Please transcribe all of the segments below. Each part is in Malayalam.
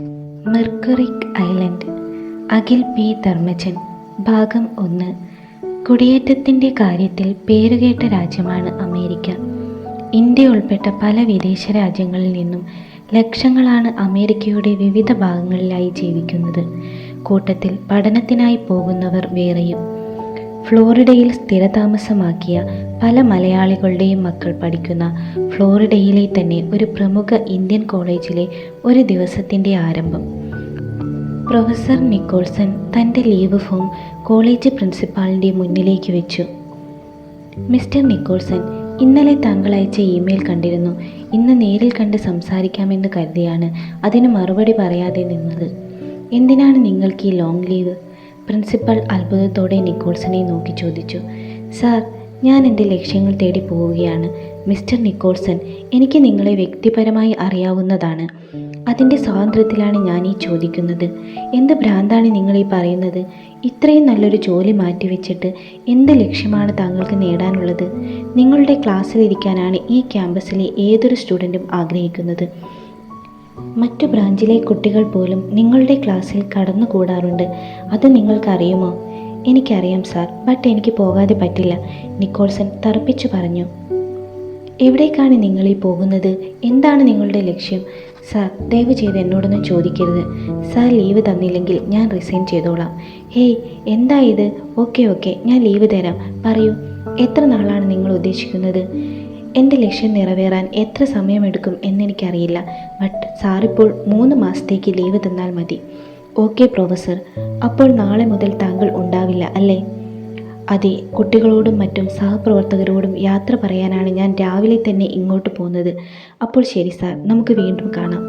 Mercury Island Akhil P. Dharmajan ഭാഗം ഒന്ന്. കുടിയേറ്റത്തിന്റെ കാര്യത്തിൽ പേരുകേട്ട രാജ്യമാണ് അമേരിക്ക. ഇന്ത്യ ഉൾപ്പെട്ട പല വിദേശ രാജ്യങ്ങളിൽ നിന്നും ലക്ഷങ്ങളാണ് അമേരിക്കയുടെ വിവിധ ഭാഗങ്ങളിലായി ജീവിക്കുന്നത്. കൂട്ടത്തിൽ പഠനത്തിനായി പോകുന്നവർ വേറെയും. ഫ്ലോറിഡയിൽ സ്ഥിരതാമസമാക്കിയ പല മലയാളികളുടെയും മക്കൾ പഠിക്കുന്ന ഫ്ലോറിഡയിലെ തന്നെ ഒരു പ്രമുഖ ഇന്ത്യൻ കോളേജിലെ ഒരു ദിവസത്തിന്റെ ആരംഭം. പ്രൊഫസർ നിക്കോൾസൺ തന്റെ ലീവ് ഫോം കോളേജ് പ്രിൻസിപ്പാളിന്റെ മുന്നിലേക്ക് വെച്ചു. മിസ്റ്റർ നിക്കോൾസൺ ഇന്നലെ താങ്കൾ അയച്ച ഇമെയിൽ കണ്ടിരുന്നു. ഇന്ന് നേരിൽ കണ്ട് സംസാരിക്കാമെന്ന് കരുതിയാണ് അതിന് മറുപടി പറയാതെ നിന്നത്. എന്തിനാണ് നിങ്ങൾക്ക് ഈ ലോങ് ലീവ്? പ്രിൻസിപ്പൽ അത്ഭുതത്തോടെ നിക്കോൾസിനെ നോക്കി ചോദിച്ചു. സാർ ഞാൻ എന്റെ ലക്ഷ്യങ്ങൾ തേടി പോവുകയാണ്. മിസ്റ്റർ നിക്കോൾസൺ എനിക്ക് നിങ്ങളെ വ്യക്തിപരമായി അറിയാവുന്നതാണ്. അതിന്റെ സ്വാതന്ത്ര്യത്തിലാണ് ഞാൻ ഈ ചോദിക്കുന്നത്. എന്ത് ഭ്രാന്താണ് നിങ്ങൾ ഈ പറയുന്നത്? ഇത്രയും നല്ലൊരു ജോലി മാറ്റിവെച്ചിട്ട് എന്ത് ലക്ഷ്യമാണ് താങ്കൾക്ക് നേടാനുള്ളത്? നിങ്ങളുടെ ക്ലാസ്സിലിരിക്കാനാണ് ഈ ക്യാമ്പസിലെ ഏതൊരു സ്റ്റുഡന്റും ആഗ്രഹിക്കുന്നത്. മറ്റു ബ്രാഞ്ചിലെ കുട്ടികൾ പോലും നിങ്ങളുടെ ക്ലാസ്സിൽ കടന്നുകൂടാറുണ്ട്. അത് നിങ്ങൾക്കറിയുമോ? എനിക്കറിയാം സാർ. ബട്ട് എനിക്ക് പോകാതെ പറ്റില്ല. നിക്കോൾസൺ തറപ്പിച്ചു പറഞ്ഞു. എവിടേക്കാണ് നിങ്ങളീ പോകുന്നത്? എന്താണ് നിങ്ങളുടെ ലക്ഷ്യം? സാർ ദയവ് ചെയ്ത് എന്നോടൊന്നും ചോദിക്കരുത്. സാർ ലീവ് തന്നില്ലെങ്കിൽ ഞാൻ റിസൈൻ ചെയ്തോളാം. ഹേയ് എന്താ ഇത്? Okay okay. ഞാൻ ലീവ് തരാം. പറയൂ എത്ര നാളാണ് നിങ്ങൾ ഉദ്ദേശിക്കുന്നത്? എന്റെ ലക്ഷ്യം നിറവേറാൻ എത്ര സമയമെടുക്കും എന്നെനിക്കറിയില്ല. ബട്ട് സാറിപ്പോൾ മൂന്ന് മാസത്തേക്ക് ലീവ് തന്നാൽ മതി. ഓക്കെ പ്രൊഫസർ അപ്പോൾ നാളെ മുതൽ താങ്കൾ ഉണ്ടാവില്ല അല്ലേ? അതെ കുട്ടികളോടും മറ്റും സഹപ്രവർത്തകരോടും യാത്ര പറയാനാണ് ഞാൻ രാവിലെ തന്നെ ഇങ്ങോട്ട് പോകുന്നത്. അപ്പോൾ ശരി സാർ നമുക്ക് വീണ്ടും കാണാം.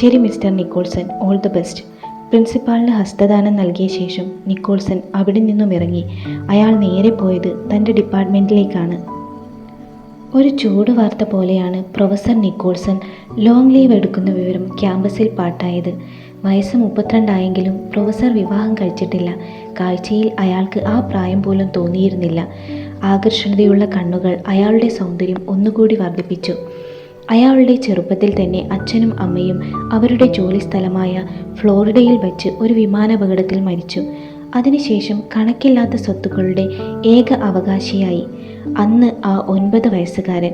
ശരി mister Nicholson. All the best പ്രിൻസിപ്പാളിന് ഹസ്തദാനം നൽകിയ ശേഷം നിക്കോൾസൺ അവിടെ നിന്നും ഇറങ്ങി. അയാൾ നേരെ പോയത് തന്റെ ഡിപ്പാർട്ട്മെന്റിലേക്കാണ് ഒരു ചൂട് വാർത്ത പോലെയാണ് പ്രൊഫസർ നിക്കോൾസൺ ലോങ് ലീവ് എടുക്കുന്ന വിവരം ക്യാമ്പസിൽ പാട്ടായത്. വയസ്സ് മുപ്പത്തിരണ്ടായെങ്കിലും പ്രൊഫസർ വിവാഹം കഴിച്ചിട്ടില്ല. കാഴ്ചയിൽ അയാൾക്ക് ആ പ്രായം പോലും തോന്നിയിരുന്നില്ല. ആകർഷണതയുള്ള കണ്ണുകൾ അയാളുടെ സൗന്ദര്യം ഒന്നുകൂടി വർദ്ധിപ്പിച്ചു. അയാളുടെ ചെറുപ്പത്തിൽ തന്നെ അച്ഛനും അമ്മയും അവരുടെ ജോലി സ്ഥലമായ ഫ്ലോറിഡയിൽ വച്ച് ഒരു വിമാനാപകടത്തിൽ മരിച്ചു. അതിനുശേഷം കണക്കില്ലാത്ത സ്വത്തുക്കളുടെ ഏക അവകാശിയായി. അന്ന് ആ ഒൻപത് വയസ്സുകാരൻ.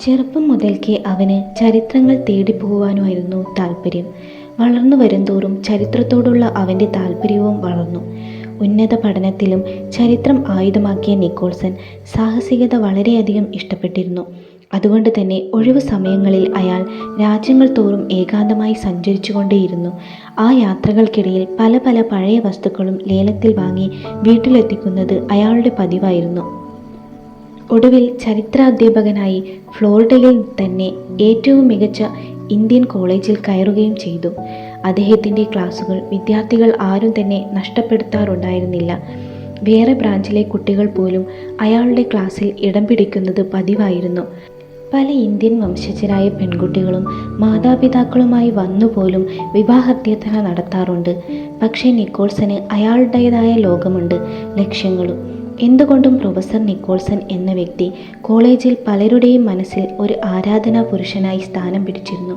ചെറുപ്പം മുതൽക്കേ അവന് ചരിത്രങ്ങൾ തേടിപ്പോകുവാനുമായിരുന്നു താല്പര്യം വളർന്നു വരുംതോറും ചരിത്രത്തോടുള്ള അവന്റെ താല്പര്യവും വളർന്നു. ഉന്നത പഠനത്തിലും ചരിത്രം ആയുധമാക്കിയ നിക്കോൾസൺ സാഹസികത വളരെയധികം ഇഷ്ടപ്പെട്ടിരുന്നു. അതുകൊണ്ട് തന്നെ ഒഴിവു സമയങ്ങളിൽ അയാൾ രാജ്യങ്ങൾ തോറും ഏകാന്തമായി സഞ്ചരിച്ചുകൊണ്ടേയിരുന്നു. ആ യാത്രകൾക്കിടയിൽ പല പല പഴയ വസ്തുക്കളും ലേലത്തിൽ വാങ്ങി വീട്ടിലെത്തിക്കുന്നത് അയാളുടെ പതിവായിരുന്നു. ഒടുവിൽ ചരിത്രാധ്യാപകനായി ഫ്ലോറിഡയിൽ തന്നെ ഏറ്റവും മികച്ച ഇന്ത്യൻ കോളേജിൽ കയറുകയും ചെയ്തു. അദ്ദേഹത്തിന്റെ ക്ലാസുകൾ വിദ്യാർത്ഥികൾ ആരും തന്നെ നഷ്ടപ്പെടുത്താറുണ്ടായിരുന്നില്ല. വേറെ ബ്രാഞ്ചിലെ കുട്ടികൾ പോലും അയാളുടെ ക്ലാസ്സിൽ ഇടം പിടിക്കുന്നത് പതിവായിരുന്നു. പല ഇന്ത്യൻ വംശജരായ പെൺകുട്ടികളും മാതാപിതാക്കളുമായി വന്നുപോലും വിവാഹാഭ്യർത്ഥന നടത്താറുണ്ട്. പക്ഷേ നിക്കോൾസന് അയാളുടേതായ ലോകമുണ്ട് ലക്ഷ്യങ്ങളും എന്തുകൊണ്ടും പ്രൊഫസർ നിക്കോൾസൺ എന്ന വ്യക്തി കോളേജിൽ പലരുടെയും മനസ്സിൽ ഒരു ആരാധനാ പുരുഷനായി സ്ഥാനം പിടിച്ചിരുന്നു.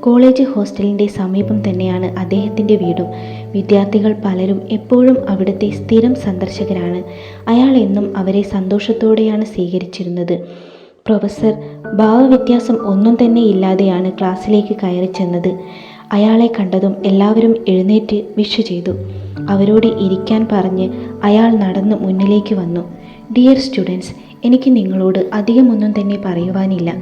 കോളേജ് ഹോസ്റ്റലിന്റെ സമീപം തന്നെയാണ് അദ്ദേഹത്തിന്റെ വീടും. വിദ്യാർത്ഥികൾ പലരും എപ്പോഴും അവിടുത്തെ സ്ഥിരം സന്ദർശകരാണ്. അയാൾ എന്നും അവരെ സന്തോഷത്തോടെയാണ് സ്വീകരിച്ചിരുന്നത്. പ്രൊഫസർ ഭാവവ്യത്യാസം ഒന്നും തന്നെ ഇല്ലാതെയാണ് ക്ലാസ്സിലേക്ക് കയറി ചെന്നത്. അയാളെ കണ്ടതും എല്ലാവരും എഴുന്നേറ്റ് വിഷ് ചെയ്തു. അവരോട് ഇരിക്കാൻ പറഞ്ഞ് അയാൾ നടന്ന് മുന്നിലേക്ക് വന്നു. ഡിയർ സ്റ്റുഡൻസ് എനിക്ക് നിങ്ങളോട് അധികമൊന്നും തന്നെ പറയുവാനില്ല.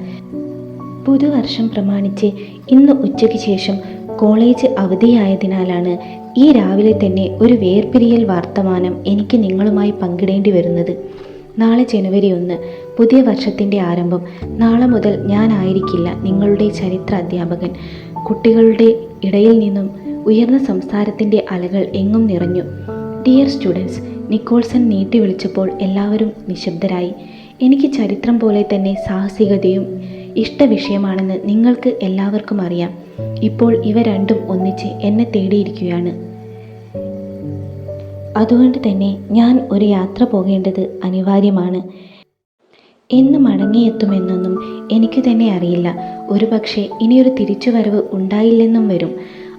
പുതുവർഷം പ്രമാണിച്ച് ഇന്ന് ഉച്ചയ്ക്ക് ശേഷം കോളേജ് അവധിയായതിനാലാണ് ഈ രാവിലെ തന്നെ ഒരു വേർപിരിയൽ വർത്തമാനം എനിക്ക് നിങ്ങളുമായി പങ്കിടേണ്ടി വരുന്നത്. നാളെ ജനുവരി ഒന്ന് പുതിയ വർഷത്തിന്റെ ആരംഭം. നാളെ മുതൽ ഞാനായിരിക്കില്ല നിങ്ങളുടെ ചരിത്ര അധ്യാപകൻ. കുട്ടികളുടെ ഇടയിൽ നിന്നും ഉയർന്ന സംസാരത്തിന്റെ അലകൾ എങ്ങും നിറഞ്ഞു. ഡിയർ സ്റ്റുഡൻസ് നിക്കോൾസൺ നീട്ടി വിളിച്ചപ്പോൾ എല്ലാവരും നിശബ്ദരായി. എനിക്ക് ചരിത്രം പോലെ തന്നെ സാഹസികതയും ഇഷ്ടവിഷയമാണെന്ന് നിങ്ങൾക്ക് എല്ലാവർക്കും അറിയാം. ഇപ്പോൾ ഇവ രണ്ടും ഒന്നിച്ച് എന്നെ തേടിയിരിക്കുകയാണ്. അതുകൊണ്ട് തന്നെ ഞാൻ ഒരു യാത്ര പോകേണ്ടത് അനിവാര്യമാണ്. എന്ന് മടങ്ങിയെത്തുമെന്നൊന്നും എനിക്ക് തന്നെ അറിയില്ല. ഒരു പക്ഷേ ഇനിയൊരു തിരിച്ചുവരവ് ഉണ്ടായില്ലെന്നും വരും.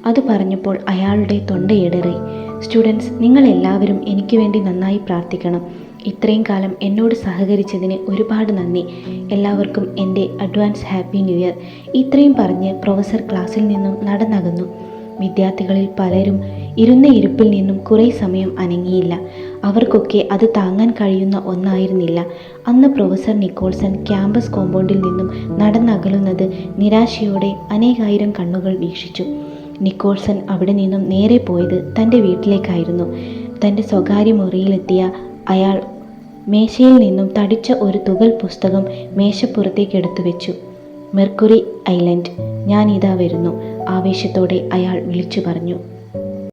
അത് പറഞ്ഞപ്പോൾ അയാളുടെ തൊണ്ടയിടറി സ്റ്റുഡൻസ് നിങ്ങൾ എല്ലാവരും എനിക്ക് വേണ്ടി നന്നായി പ്രാർത്ഥിക്കണം. ഇത്രയും കാലം എന്നോട് സഹകരിച്ചതിന് ഒരുപാട് നന്ദി. എല്ലാവർക്കും എന്റെ അഡ്വാൻസ് ഹാപ്പി ന്യൂ ഇയർ. ഇത്രയും പറഞ്ഞ് പ്രൊഫസർ ക്ലാസ്സിൽ നിന്നും നടന്നകന്നു. വിദ്യാർത്ഥികളിൽ പലരും ഇരുന്ന ഇരിപ്പിൽ നിന്നും കുറേ സമയം അനങ്ങിയില്ല. അവർക്കൊക്കെ അത് താങ്ങാൻ കഴിയുന്ന ഒന്നായിരുന്നില്ല. അന്ന് പ്രൊഫസർ നിക്കോൾസൺ ക്യാമ്പസ് കോമ്പൗണ്ടിൽ നിന്നും നടന്നകലുന്നത് നിരാശയോടെ അനേകായിരം കണ്ണുകൾ വീക്ഷിച്ചു. നിക്കോൾസൺ അവിടെ നിന്നും നേരെ പോയത് തന്റെ വീട്ടിലേക്കായിരുന്നു. തന്റെ സ്വകാര്യ മുറിയിലെത്തിയ അയാൾ മേശയിൽ നിന്നും തടിച്ച ഒരു തുകൽ പുസ്തകം മേശപ്പുറത്തേക്ക് എടുത്തു വെച്ചു. മെർക്കുറി ഐലൻഡ് ഞാനിതാ വരുന്നു ആവേശത്തോടെ അയാൾ വിളിച്ചു പറഞ്ഞു.